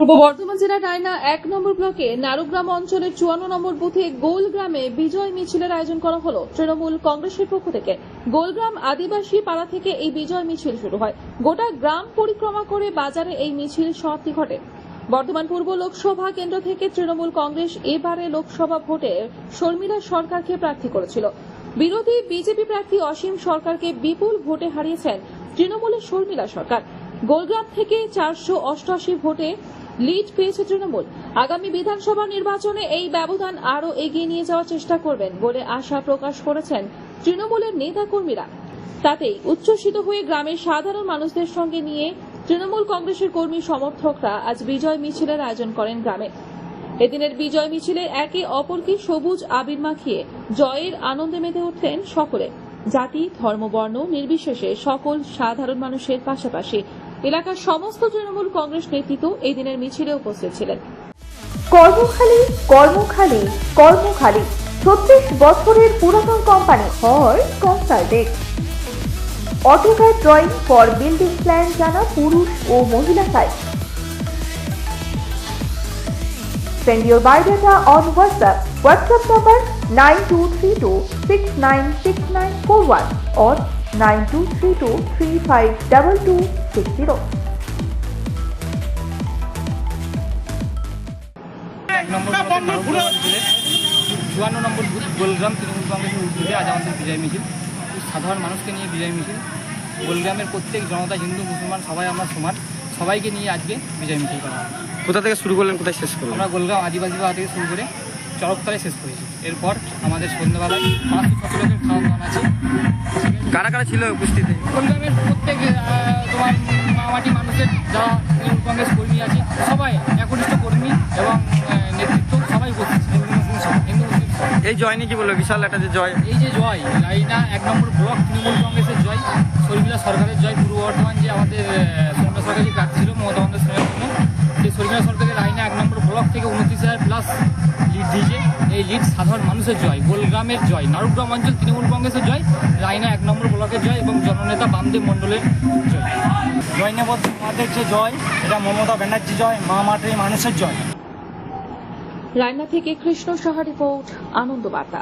পূর্ব বর্ধমান জেলার রায়না এক নম্বর ব্লকে নারুগ্রাম অঞ্চলের চুয়ান্ন নম্বর বুথে গোল গ্রামে বিজয় মিছিলের আয়োজন করা হলো। তৃণমূল কংগ্রেসের পক্ষ থেকে গোলগ্রাম আদিবাসী পাড়া থেকে এই বিজয় মিছিল শুরু হয়। গোটা গ্রাম পরিক্রমা করে বাজারে এই মিছিল সমাপ্তি ঘটে। বর্ধমান পূর্ব লোকসভা কেন্দ্র থেকে তৃণমূল কংগ্রেস এবারে লোকসভা ভোটে শর্মিলা সরকারকে প্রার্থী করেছিল। বিরোধী বিজেপি প্রার্থী অসীম সরকারকে বিপুল ভোটে হারিয়েছেন তৃণমূলের শর্মিলা সরকার। গোলগ্রাম থেকে চারশো অষ্টআশি ভোটে লিড পেয়েছে তৃণমূল। আগামী বিধানসভা নির্বাচনে এই ব্যবধান আরও এগিয়ে নিয়ে যাওয়ার চেষ্টা করবেন বলে আশা প্রকাশ করেছেন তৃণমূলের নেতাকর্মীরা। তাতেই উচ্ছ্বসিত হয়ে গ্রামের সাধারণ মানুষদের সঙ্গে নিয়ে তৃণমূল কংগ্রেসের কর্মী সমর্থকরা আজ বিজয় মিছিলের আয়োজন করেন গ্রামে। এদিনের বিজয় মিছিলে একে অপরকে সবুজ আবির মাখিয়ে জয়ের আনন্দে মেতে উঠলেন সকলে। জাতি, ধর্ম, বর্ণ নির্বিশেষে সকল সাধারণ মানুষের পাশাপাশি এলাকার সমস্ত তৃণমূল কংগ্রেস নেতৃত্ব এই দিনের মিছিলে উপস্থিত ছিলেন। কর্মখালী কর্মখালী কর্মখালী। ছত্রিশ বছরের পুরাতন company Har consultant AutoCAD drawing for building plan জানা পুরুষ ও মহিলা site send your biodata on WhatsApp WhatsApp number nine two three two six nine six nine four one or nine two three two three five double two 100kg. চুয়ান্ন নম্বর গোলগ্রাম তৃণমূল কংগ্রেসের উদ্যোগে আজ আমাদের বিজয় মিছিল। সাধারণ মানুষকে নিয়ে বিজয় মিছিল। গোলগ্রামের প্রত্যেক জনতা হিন্দু মুসলমান সবাই আমরা সমান। সবাইকে নিয়ে আজকে বিজয় মিছিল করা কোথা থেকে শুরু করলেন কোথায় শেষ করলেন? আমরা গোলগ্রাম আদিবাসী থেকে শুরু করে চরকতলে শেষ করেছি। এরপর আমাদের সন্ধ্যাবেলায় পাঁচশো সতেরো খাওয়া দাওয়া আছে। কারা কারা ছিল উপস্থিত? গোলগ্রামের প্রত্যেক আহ, যা তৃণমূল কংগ্রেস কর্মী আছে সবাই একনিষ্ঠ কর্মী এবং নেতৃত্ব সবাই উপস্থিত হিন্দু মুসলিম হিন্দু মুসলিম এই জয় নিয়ে কি বলল বিশাল একটা যে জয়। এই যে জয় লাইনা এক নম্বর ব্লক তৃণমূল কংগ্রেসের জয় শর্মিলা সরকারের জয় পূর্ব বর্ধমান যে আমাদের সরকার যে প্রার্থী ছিল মমতা বন্দ্যোপাধ্যায়ের জন্য সেই শর্মিলা সরকারের লাইনা এক নম্বর ব্লক থেকে উনত্রিশ হাজার প্লাস এই সাধারণ মানুষের জয়, গোলগ্রামের জয়, নারুগ্রাম অঞ্চল, তৃণমূল কংগ্রেসের জয়, রায়না এক নম্বর ব্লকের জয় এবং জননেতা বামদেব মণ্ডলের জয়। জয়নবদ যে জয়, এটা মমতা ব্যানার্জি জয়, মা মাটির মানুষের জয়। রায়না থেকে কৃষ্ণ সাহা রিপোর্ট আনন্দ বার্তা